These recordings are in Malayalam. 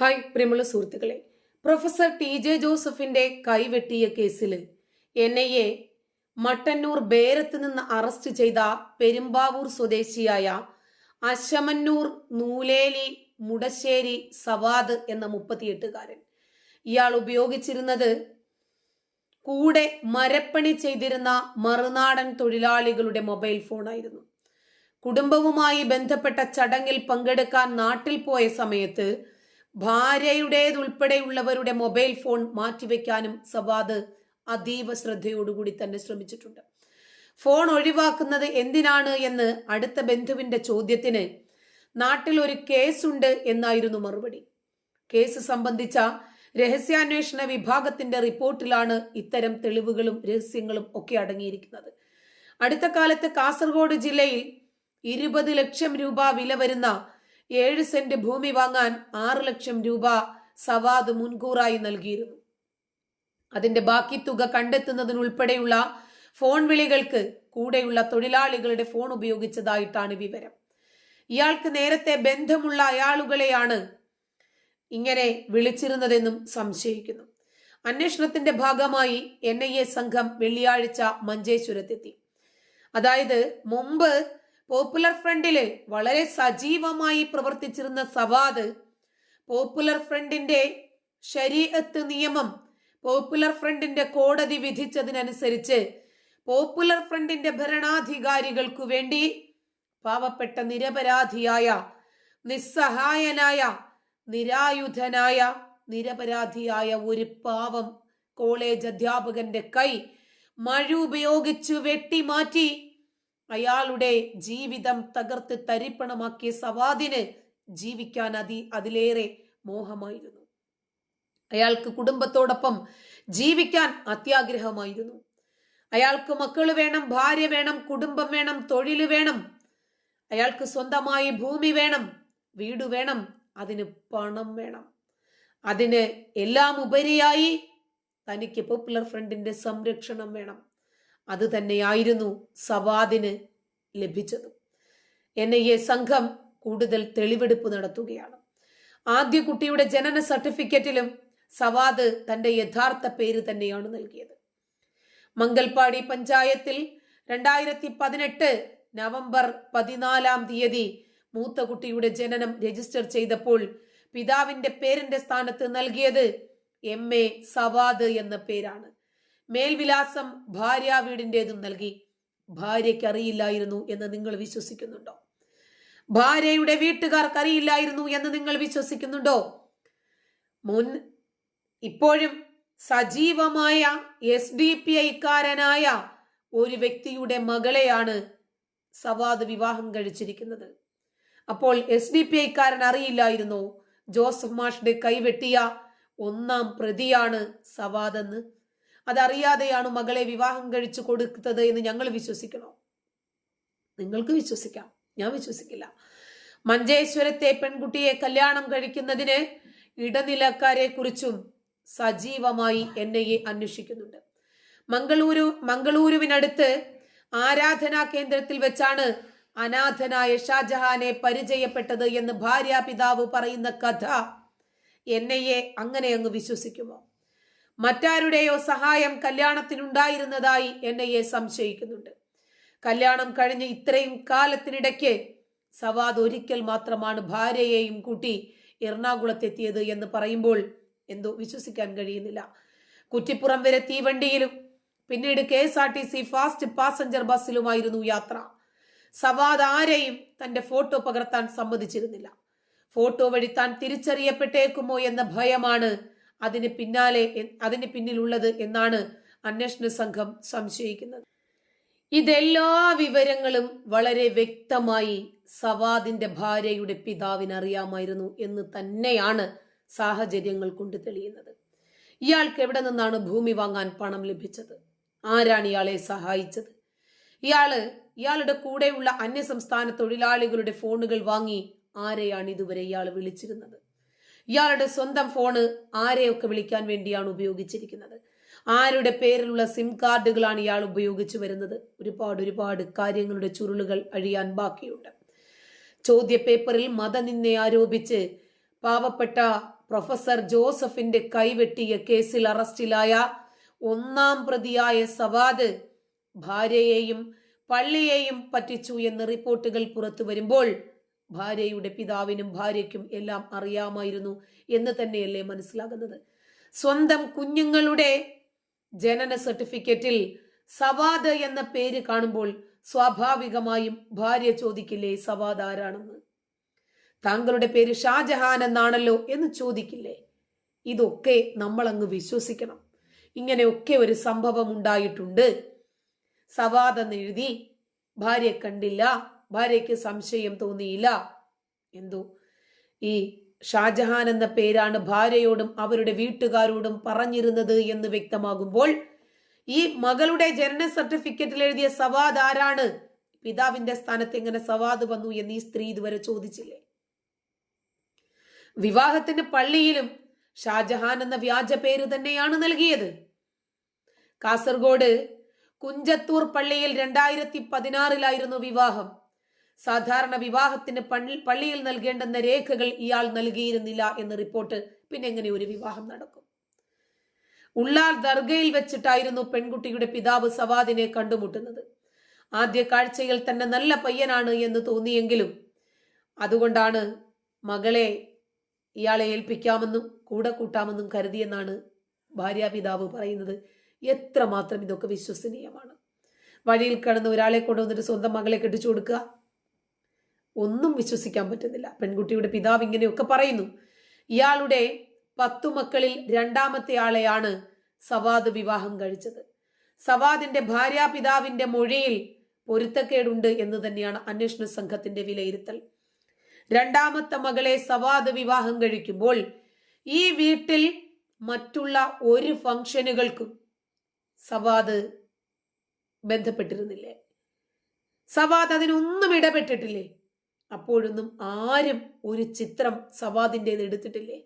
ഹായ് പ്രിയമുള്ള സുഹൃത്തുക്കളെ. പ്രൊഫസർ ടി ജെ ജോസഫിന്റെ കൈവെട്ടിയ കേസിൽ എൻ ഐ എ മട്ടന്നൂർ ബേരത്ത് നിന്ന് അറസ്റ്റ് ചെയ്ത പെരുമ്പാവൂർ സ്വദേശിയായ അശമന്നൂർ നൂലേലി മുടശ്ശേരി സവാദ് എന്ന മുപ്പത്തിയെട്ടുകാരൻ. ഇയാൾ ഉപയോഗിച്ചിരുന്നത് കൂടെ മരപ്പണി ചെയ്തിരുന്ന മറുനാടൻ തൊഴിലാളികളുടെ മൊബൈൽ ഫോണായിരുന്നു. കുടുംബവുമായി ബന്ധപ്പെട്ട ചടങ്ങിൽ പങ്കെടുക്കാൻ നാട്ടിൽ പോയ സമയത്ത് ഭാര്യയുടേതുൾപ്പെടെയുള്ളവരുടെ മൊബൈൽ ഫോൺ മാറ്റിവെക്കാനും സവാദ് അതീവ ശ്രദ്ധയോടുകൂടി തന്നെ ശ്രമിച്ചിട്ടുണ്ട്. ഫോൺ ഒഴിവാക്കുന്നത് എന്തിനാണ് എന്ന് അടുത്ത ബന്ധുവിന്റെ ചോദ്യത്തിന് നാട്ടിൽ ഒരു കേസുണ്ട് എന്നായിരുന്നു മറുപടി. കേസ് സംബന്ധിച്ച രഹസ്യാന്വേഷണ വിഭാഗത്തിന്റെ റിപ്പോർട്ടിലാണ് ഇത്തരം തെളിവുകളും രഹസ്യങ്ങളും ഒക്കെ അടങ്ങിയിരിക്കുന്നത്. അടുത്ത കാലത്ത് കാസർഗോഡ് ജില്ലയിൽ ഇരുപത് ലക്ഷം രൂപ വില വരുന്ന ഏഴ് സെന്റ് ഭൂമി വാങ്ങാൻ ആറ് ലക്ഷം രൂപ സവാദ് മുൻകൂറായി നൽകിയിരുന്നു. അതിന്റെ ബാക്കി തുക കണ്ടെത്തുന്നതിനുൾപ്പെടെയുള്ള ഫോൺ വിളികൾക്ക് കൂടെയുള്ള തൊഴിലാളികളുടെ ഫോൺ ഉപയോഗിച്ചതായിട്ടാണ് വിവരം. ഇയാൾക്ക് നേരത്തെ ബന്ധമുള്ള അയാളുകളെയാണ് ഇങ്ങനെ വിളിച്ചിരുന്നതെന്നും സംശയിക്കുന്നു. അന്വേഷണത്തിന്റെ ഭാഗമായി എൻ ഐ എ സംഘം വെള്ളിയാഴ്ച മഞ്ചേശ്വരത്തെത്തി. അതായത് മുമ്പ് പോപ്പുലർ ഫ്രണ്ടിൽ വളരെ സജീവമായി പ്രവർത്തിച്ചിരുന്ന സവാദ് പോപ്പുലർ ഫ്രണ്ടിന്റെ ശരീഅത്ത് നിയമം പോപ്പുലർ ഫ്രണ്ടിന്റെ കോടതി വിധിച്ചതിനനുസരിച്ച് പോപ്പുലർ ഫ്രണ്ടിന്റെ ഭരണാധികാരികൾക്കു വേണ്ടി പാവപ്പെട്ട നിരപരാധിയായ നിസ്സഹായനായ നിരായുധനായ നിരപരാധിയായ ഒരു പാവം കോളേജ് അധ്യാപകന്റെ കൈ മഴ ഉപയോഗിച്ചു വെട്ടിമാറ്റി അയാളുടെ ജീവിതം തകർത്ത് തരിപ്പണമാക്കിയ സവാദിന് ജീവിക്കാൻ അതി അതിലേറെ മോഹമായിരുന്നു. അയാൾക്ക് കുടുംബത്തോടൊപ്പം ജീവിക്കാൻ അത്യാഗ്രഹമായിരുന്നു. അയാൾക്ക് മക്കൾ വേണം ഭാര്യ വേണം കുടുംബം വേണം തൊഴിൽ വേണം. അയാൾക്ക് സ്വന്തമായി ഭൂമി വേണം വീട് വേണം അതിന് പണം വേണം. അതിന് എല്ലാം ഉപരിയായി തനിക്ക് പോപ്പുലർ ഫ്രണ്ടിന്റെ സംരക്ഷണം വേണം. അത് തന്നെയായിരുന്നു സവാദിന് ലഭിച്ചത്. എൻ ഐ എ സംഘം കൂടുതൽ തെളിവെടുപ്പ് നടത്തുകയാണ്. ആദ്യ കുട്ടിയുടെ ജനന സർട്ടിഫിക്കറ്റിലും സവാദ് തന്റെ യഥാർത്ഥ പേര് തന്നെയാണ് നൽകിയത്. മംഗൽപാടി പഞ്ചായത്തിൽ രണ്ടായിരത്തി പതിനെട്ട് നവംബർ പതിനാലാം തീയതി മൂത്ത കുട്ടിയുടെ ജനനം രജിസ്റ്റർ ചെയ്തപ്പോൾ പിതാവിന്റെ പേരിന്റെ സ്ഥാനത്ത് നൽകിയത് എം എ സവാദ് എന്ന പേരാണ്. മേൽവിലാസം ഭാര്യ വീടിന്റെതും നൽകി ഭാര്യയ്ക്ക് അറിയില്ലായിരുന്നു എന്ന് നിങ്ങൾ വിശ്വസിക്കുന്നുണ്ടോ? ഭാര്യയുടെ വീട്ടുകാർക്ക് അറിയില്ലായിരുന്നു എന്ന് നിങ്ങൾ വിശ്വസിക്കുന്നുണ്ടോ? മുൻ ഇപ്പോഴും സജീവമായ എസ് ഡി പി ഐക്കാരനായ ഒരു വ്യക്തിയുടെ മകളെയാണ് സവാദ് വിവാഹം കഴിച്ചിരിക്കുന്നത്. അപ്പോൾ എസ് ഡി പി ഐക്കാരൻ അറിയില്ലായിരുന്നു ജോസഫ് മാഷിന്റെ കൈവെട്ടിയ ഒന്നാം പ്രതിയാണ് സവാദ് എന്ന് അതറിയാതെയാണ് മകളെ വിവാഹം കഴിച്ചു കൊടുത്തത് എന്ന് ഞങ്ങൾ വിശ്വസിക്കണോ? നിങ്ങൾക്ക് വിശ്വസിക്കാം. ഞാൻ വിശ്വസിക്കില്ല. മഞ്ചേശ്വരത്തെ പെൺകുട്ടിയെ കല്യാണം കഴിക്കുന്നതിന് ഇടനിലക്കാരെ കുറിച്ചും സജീവമായി എൻ ഐ എ അന്വേഷിക്കുന്നുണ്ട്. മംഗളൂരു മംഗളൂരുവിനടുത്ത് ആരാധനാ കേന്ദ്രത്തിൽ വെച്ചാണ് അനാഥനായ ഷാജഹാനെ പരിചയപ്പെട്ടത് എന്ന് ഭാര്യാപിതാവ് പറയുന്ന കഥ എൻ ഐ എ അങ്ങനെ അങ്ങ് വിശ്വസിക്കുമോ? മറ്റാരുടെയോ സഹായം കല്യാണത്തിനുണ്ടായിരുന്നതായി എൻ ഐ എ സംശയിക്കുന്നുണ്ട്. കല്യാണം കഴിഞ്ഞ് ഇത്രയും കാലത്തിനിടയ്ക്ക് സവാദ് ഒരിക്കൽ മാത്രമാണ് ഭാര്യയെയും കൂട്ടി എറണാകുളത്തെത്തിയത് എന്ന് പറയുമ്പോൾ എന്തോ വിശ്വസിക്കാൻ കഴിയുന്നില്ല. കുറ്റിപ്പുറം വരെ തീവണ്ടിയിലും പിന്നീട് K S R T C fast passenger ബസ്സിലുമായിരുന്നു യാത്ര. സവാദ് ആരെയും തന്റെ ഫോട്ടോ പകർത്താൻ സമ്മതിച്ചിരുന്നില്ല. ഫോട്ടോ വഴി താൻ തിരിച്ചറിയപ്പെട്ടേക്കുമോ എന്ന ഭയമാണ് അതിന് പിന്നാലെ അതിന് പിന്നിലുള്ളത് എന്നാണ് അന്വേഷണ സംഘം സംശയിക്കുന്നത്. ഇതെല്ലാ വിവരങ്ങളും വളരെ വ്യക്തമായി സവാദിന്റെ ഭാര്യയുടെ പിതാവിന് അറിയാമായിരുന്നു എന്ന് തന്നെയാണ് സാഹചര്യങ്ങൾ കൊണ്ട് തെളിയുന്നത്. ഇയാൾക്ക് എവിടെ നിന്നാണ് ഭൂമി വാങ്ങാൻ പണം ലഭിച്ചത്? ആരാണ് ഇയാളെ സഹായിച്ചത്? ഇയാൾ ഇയാളുടെ കൂടെയുള്ള അന്യസംസ്ഥാന തൊഴിലാളികളുടെ ഫോണുകൾ വാങ്ങി ആരെയാണ് ഇതുവരെ ഇയാൾ വിളിച്ചിരുന്നത്? ഇയാളുടെ സ്വന്തം ഫോണ് ആരെയൊക്കെ വിളിക്കാൻ വേണ്ടിയാണ് ഉപയോഗിച്ചിരിക്കുന്നത്? ആരുടെ പേരിലുള്ള സിം കാർഡുകളാണ് ഇയാൾ ഉപയോഗിച്ചു വരുന്നത്? ഒരുപാട് ഒരുപാട് കാര്യങ്ങളുടെ ചുരുളുകൾ അഴിയാൻ ബാക്കിയുണ്ട്. ചോദ്യപേപ്പറിൽ പേപ്പറിൽ മതനിന്ദ ആരോപിച്ച് പാവപ്പെട്ട പ്രൊഫസർ ജോസഫിന്റെ കൈവെട്ടിയ കേസിൽ അറസ്റ്റിലായ ഒന്നാം പ്രതിയായ സവാദ് ഭാര്യയെയും പള്ളിയെയും പറ്റിച്ചു എന്ന് റിപ്പോർട്ടുകൾ പുറത്തു വരുമ്പോൾ ഭാര്യയുടെ പിതാവിനും ഭാര്യയ്ക്കും എല്ലാം അറിയാമായിരുന്നു എന്ന് തന്നെയല്ലേ മനസ്സിലാകുന്നത്. സ്വന്തം കുഞ്ഞുങ്ങളുടെ ജനന സർട്ടിഫിക്കറ്റിൽ സവാദ് എന്ന പേര് കാണുമ്പോൾ സ്വാഭാവികമായും ഭാര്യ ചോദിക്കില്ലേ സവാദ് ആരാണെന്ന്? താങ്കളുടെ പേര് ഷാജഹാൻ എന്നാണല്ലോ എന്ന് ചോദിക്കില്ലേ? ഇതൊക്കെ നമ്മൾ അങ്ങ് വിശ്വസിക്കണം. ഇങ്ങനെയൊക്കെ ഒരു സംഭവം ഉണ്ടായിട്ടുണ്ട്. സവാദ് എന്ന് എഴുതി ഭാര്യ കണ്ടില്ല. ഭാര്യയ്ക്ക് സംശയം തോന്നിയില്ല. എന്തു? ഈ ഷാജഹാൻ എന്ന പേരാണ് ഭാര്യയോടും അവരുടെ വീട്ടുകാരോടും പറഞ്ഞിരുന്നത് എന്ന് വ്യക്തമാകുമ്പോൾ ഈ മകളുടെ ജനന സർട്ടിഫിക്കറ്റിൽ എഴുതിയ സവാദ് ആരാണ്? പിതാവിന്റെ സ്ഥാനത്ത് എങ്ങനെ സവാദ് വന്നു എന്ന് ഈ സ്ത്രീ ഇതുവരെ ചോദിച്ചില്ലേ? വിവാഹത്തിന് പള്ളിയിലും ഷാജഹാൻ എന്ന വ്യാജ പേര് തന്നെയാണ് നൽകിയത്. കാസർഗോഡ് കുഞ്ചത്തൂർ പള്ളിയിൽ രണ്ടായിരത്തി പതിനാറിലായിരുന്നു വിവാഹം. സാധാരണ വിവാഹത്തിന് പള്ളിയിൽ നൽകേണ്ടെന്ന രേഖകൾ ഇയാൾ നൽകിയിരുന്നില്ല എന്ന് റിപ്പോർട്ട് പിന്നെ എങ്ങനെ ഒരു വിവാഹം നടക്കും? ഉള്ളാൽ ദർഗയിൽ വെച്ചിട്ടായിരുന്നു പെൺകുട്ടിയുടെ പിതാവ് സവാദിനെ കണ്ടുമുട്ടുന്നത്. ആദ്യ കാഴ്ചയിൽ തന്നെ നല്ല പയ്യനാണ് എന്ന് തോന്നിയെങ്കിലും അതുകൊണ്ടാണ് മകളെ ഇയാളെ ഏൽപ്പിക്കാമെന്നും കൂടെ കൂട്ടാമെന്നും കരുതിയെന്നാണ് ഭാര്യാപിതാവ് പറയുന്നത്. എത്രമാത്രം ഇതൊക്കെ വിശ്വസനീയമാണ്. വഴിയിൽ കടന്ന് ഒരാളെ കൊണ്ടുവന്നിട്ട് സ്വന്തം മകളെ കെട്ടിച്ചു കൊടുക്കുക ഒന്നും വിശ്വസിക്കാൻ പറ്റുന്നില്ല. പെൺകുട്ടിയുടെ പിതാവ് ഇങ്ങനെയൊക്കെ പറയുന്നു. ഇയാളുടെ പത്തു മക്കളിൽ രണ്ടാമത്തെ ആളെയാണ് സവാദ് വിവാഹം കഴിച്ചത്. സവാദിന്റെ ഭാര്യ ഭാര്യാപിതാവിന്റെ മൊഴിയിൽ പൊരുത്തക്കേടുണ്ട് എന്ന് തന്നെയാണ് അന്വേഷണ സംഘത്തിന്റെ വിലയിരുത്തൽ. രണ്ടാമത്തെ മകളെ സവാദ് വിവാഹം കഴിക്കുമ്പോൾ ഈ വീട്ടിൽ മറ്റുള്ള ഒരു ഫംഗ്ഷനുകൾക്കും സവാദ് ബന്ധപ്പെട്ടിരുന്നില്ലേ? സവാദ് അതിനൊന്നും ഇടപെട്ടിട്ടില്ലേ? അപ്പോഴൊന്നും ആരും ഒരു ചിത്രം സവാദിന്റെ എടുത്തിട്ടില്ലേ?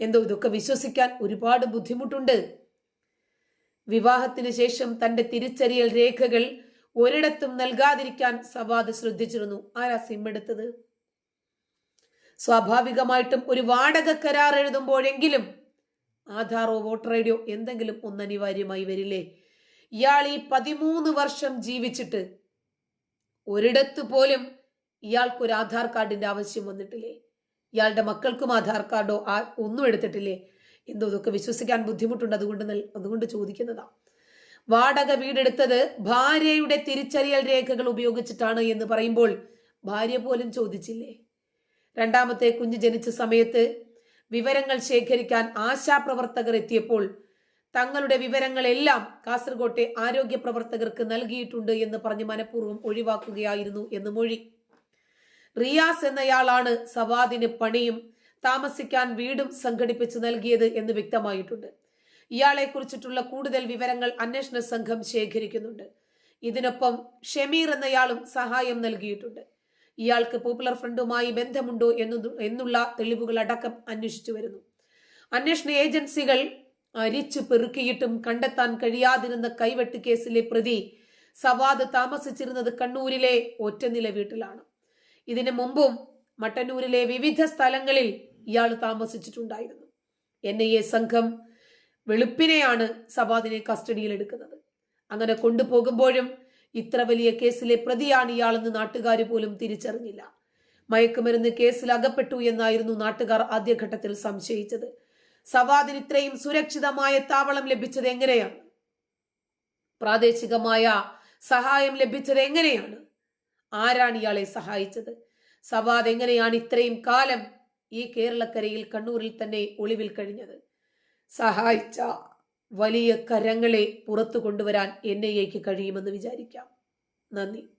എന്തോ ഇതൊക്കെ വിശ്വസിക്കാൻ ഒരുപാട് ബുദ്ധിമുട്ടുണ്ട്. വിവാഹത്തിന് ശേഷം തന്റെ തിരിച്ചറിയൽ രേഖകൾ ഒരിടത്തും നൽകാതിരിക്കാൻ സവാദ് ശ്രദ്ധിച്ചിരുന്നു. ആരാ സിം എടുത്തത്? സ്വാഭാവികമായിട്ടും ഒരു വാടക കരാർ എഴുതുമ്പോഴെങ്കിലും ആധാറോ വോട്ടർ ഐഡിയോ എന്തെങ്കിലും ഒന്ന് അനിവാര്യമായി വരില്ലേ? ഇയാൾ ഈ പതിമൂന്ന് വർഷം ജീവിച്ചിട്ട് ഒരിടത്ത് പോലും ഇയാൾക്കൊരു ആധാർ കാർഡിന്റെ ആവശ്യം വന്നിട്ടില്ലേ? ഇയാളുടെ മക്കൾക്കും ആധാർ കാർഡോ ഒന്നും എടുത്തിട്ടില്ലേ? എന്തോ ഇതൊക്കെ വിശ്വസിക്കാൻ ബുദ്ധിമുട്ടുണ്ട് അതുകൊണ്ട് അതുകൊണ്ട് ചോദിക്കുന്നതാ. വാടക വീടെടുത്തത് ഭാര്യയുടെ തിരിച്ചറിയൽ രേഖകൾ ഉപയോഗിച്ചിട്ടാണ് എന്ന് പറയുമ്പോൾ ഭാര്യ പോലും ചോദിച്ചില്ലേ? രണ്ടാമത്തെ കുഞ്ഞ് ജനിച്ച സമയത്ത് വിവരങ്ങൾ ശേഖരിക്കാൻ ആശാപ്രവർത്തകർ എത്തിയപ്പോൾ തങ്ങളുടെ വിവരങ്ങളെല്ലാം കാസർകോട്ടെ ആരോഗ്യ പ്രവർത്തകർക്ക് നൽകിയിട്ടുണ്ട് എന്ന് പറഞ്ഞ് മനഃപൂർവം ഒഴിവാക്കുകയായിരുന്നു എന്ന് മൊഴി. റിയാസ് എന്നയാളാണ് സവാദിന് പണിയും താമസിക്കാൻ വീടും സംഘടിപ്പിച്ച് നൽകിയത് എന്ന് വ്യക്തമായിട്ടുണ്ട്. ഇയാളെ കുറിച്ചിട്ടുള്ള കൂടുതൽ വിവരങ്ങൾ അന്വേഷണ സംഘം ശേഖരിക്കുന്നുണ്ട്. ഇതിനൊപ്പം ഷമീർ എന്നയാളും സഹായം നൽകിയിട്ടുണ്ട്. ഇയാൾക്ക് പോപ്പുലർ ഫ്രണ്ടുമായി ബന്ധമുണ്ടോ എന്നു എന്നുള്ള തെളിവുകൾ അടക്കം അന്വേഷിച്ചു വരുന്നു. അന്വേഷണ ഏജൻസികൾ അരിച്ചു പെറുക്കിയിട്ടും കണ്ടെത്താൻ കഴിയാതിരുന്ന കൈവെട്ട് കേസിലെ പ്രതി സവാദ് താമസിച്ചിരുന്നത് കണ്ണൂരിലെ ഒറ്റനില വീട്ടിലാണ്. ഇതിനു മുമ്പും മട്ടന്നൂരിലെ വിവിധ സ്ഥലങ്ങളിൽ ഇയാൾ താമസിച്ചിട്ടുണ്ടായിരുന്നു. എൻ ഐ എ സംഘം വെളുപ്പിനെയാണ് സവാദിനെ കസ്റ്റഡിയിൽ എടുക്കുന്നത്. അങ്ങനെ കൊണ്ടുപോകുമ്പോഴും ഇത്ര വലിയ കേസിലെ പ്രതിയാണ് ഇയാളെന്ന് നാട്ടുകാർ പോലും തിരിച്ചറിഞ്ഞില്ല. മയക്കുമരുന്ന് കേസിൽ അകപ്പെട്ടു എന്നായിരുന്നു നാട്ടുകാർ ആദ്യഘട്ടത്തിൽ സംശയിച്ചത്. സവാദിന് ഇത്രയും സുരക്ഷിതമായ താവളം ലഭിച്ചത് എങ്ങനെയാണ്? പ്രാദേശികമായ സഹായം ലഭിച്ചത് എങ്ങനെയാണ്? ആരാണ് ഇയാളെ സഹായിച്ചത്? സവാദ് എങ്ങനെയാണ് ഇത്രയും കാലം ഈ കേരളക്കരയിൽ കണ്ണൂരിൽ തന്നെ ഒളിവിൽ കഴിഞ്ഞത്? സഹായിച്ച വലിയ കരങ്ങളെ പുറത്തു കൊണ്ടുവരാൻ എക്ക് കഴിയുമെന്ന് വിചാരിക്കാം. നന്ദി.